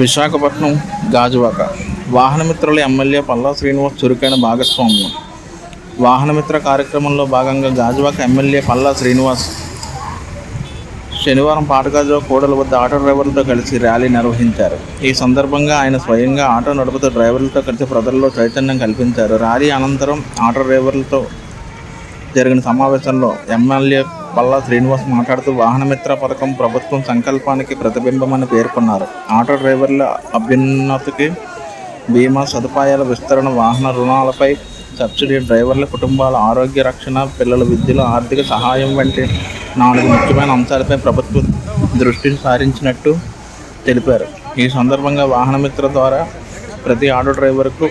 విశాఖపట్నం గాజువాక. వాహనమిత్రుల ఎమ్మెల్యే పల్లా శ్రీనివాస్ చురుకైన భాగస్వామ్యం. వాహనమిత్ర కార్యక్రమంలో భాగంగా గాజువాక ఎమ్మెల్యే పల్లా శ్రీనివాస్ శనివారం పాటగాజువా కూడల వద్ద ఆటో డ్రైవర్లతో కలిసి ర్యాలీ నిర్వహించారు. ఈ సందర్భంగా ఆయన స్వయంగా ఆటో నడుపుతూ డ్రైవర్లతో కలిసి ప్రజల్లో చైతన్యం కల్పించారు. ర్యాలీ అనంతరం ఆటో డ్రైవర్లతో జరిగిన సమావేశంలో ఎమ్మెల్యే పల్లా శ్రీనివాస్ మాట్లాడుతూ వాహనమిత్ర పథకం ప్రభుత్వం సంకల్పానికి ప్రతిబింబమని పేర్కొన్నారు. ఆటో డ్రైవర్ల అభ్యున్నతికి బీమా సదుపాయాల విస్తరణ వాహన రుణాలపై సబ్సిడీ డ్రైవర్ల కుటుంబాల ఆరోగ్య రక్షణ పిల్లల విద్యలో ఆర్థిక సహాయం వంటి నాలుగు ముఖ్యమైన అంశాలపై ప్రభుత్వం దృష్టిని సారించినట్టు తెలిపారు. ఈ సందర్భంగా వాహనమిత్ర ద్వారా ప్రతి ఆటో డ్రైవర్కు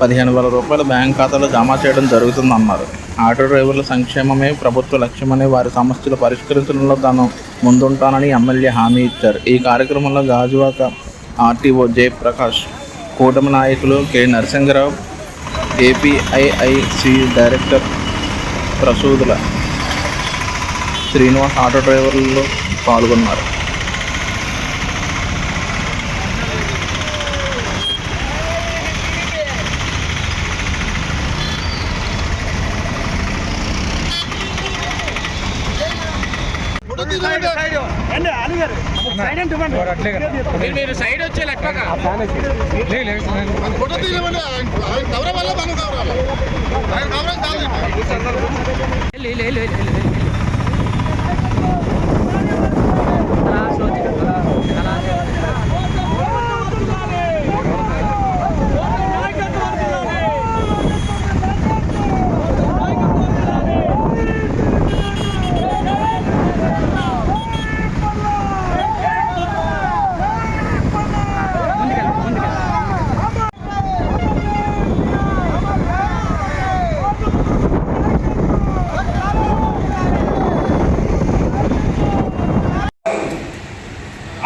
పదిహేను వేల రూపాయలు బ్యాంక్ ఖాతాలో జమ చేయడం జరుగుతుందన్నారు. ఆటో డ్రైవర్ల సంక్షేమమే ప్రభుత్వ లక్ష్యమని వారి సమస్యలు పరిష్కరించడంలో తాను ముందుంటానని ఎమ్మెల్యే హామీ ఇచ్చారు. ఈ కార్యక్రమంలో గాజువాక ఆర్టీఓ జయప్రకాష్ కూటమి నాయకులు K. Narasimharao APIIC director Prasudula Srinivas auto డ్రైవర్లు పాల్గొన్నారు. మీరు సైడ్ వచ్చే లెక్కగా ఫోటో తీయమని ఆయన కవర్ వల్ల మనం కవర్ అవ్వాలి? ఆయన కవర్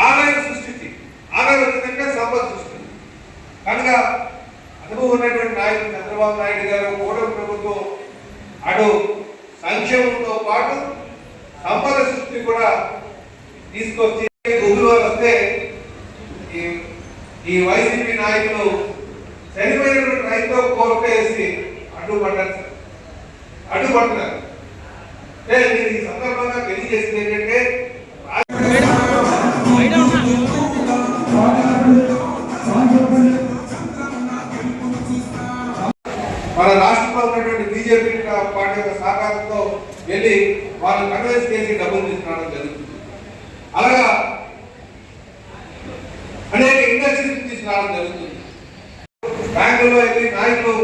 ఆదాయం సృష్టించి ఆదాయం వచ్చిందంటే సంపద సృష్టి కనుక అనుభవం ఉన్నటువంటి నాయకులు చంద్రబాబు నాయుడు గారు కూటమి ప్రభుత్వం అటు సంక్షేమంతో పాటు సంపద సృష్టి కూడా తీసుకొచ్చి గురువారు వస్తే ఈ ఈ వైసీపీ నాయకులు చనిపోయినటువంటి రైతు కోరిక వేసి అడ్డుపడ్డారు సార్. అడ్డుపడుతున్నారు అంటే ఈ సందర్భంగా తెలియజేసింది ఏంటంటే మన రాష్ట్రంలో ఉన్నటువంటి బీజేపీ పార్టీ యొక్క సహకారంతో వెళ్ళి వాళ్ళు కన్వెన్స్ చేసి డబ్బులు తీసుకురావడం జరుగుతుంది. అలాగా అనేక ఇండస్ట్రీస్ తీసుకురావడం జరుగుతుంది. బ్యాంకుల్లో వెళ్ళి నాయకులు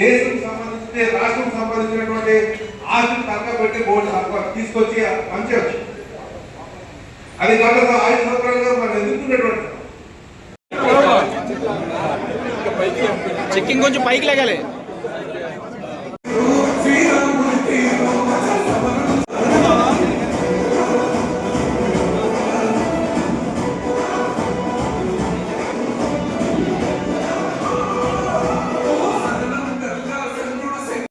దేశం సంబంధించిన రాష్ట్రం సంబంధించినటువంటి ఆస్తులు తక్కువ పెట్టి బోర్డు తీసుకొచ్చి పంచవచ్చు. అది గత ఐదు సంవత్సరాలుగా మనం ఎదుర్కొన్నటువంటి చెక్కింగ్ కొంచెం పైకి లేగాలి.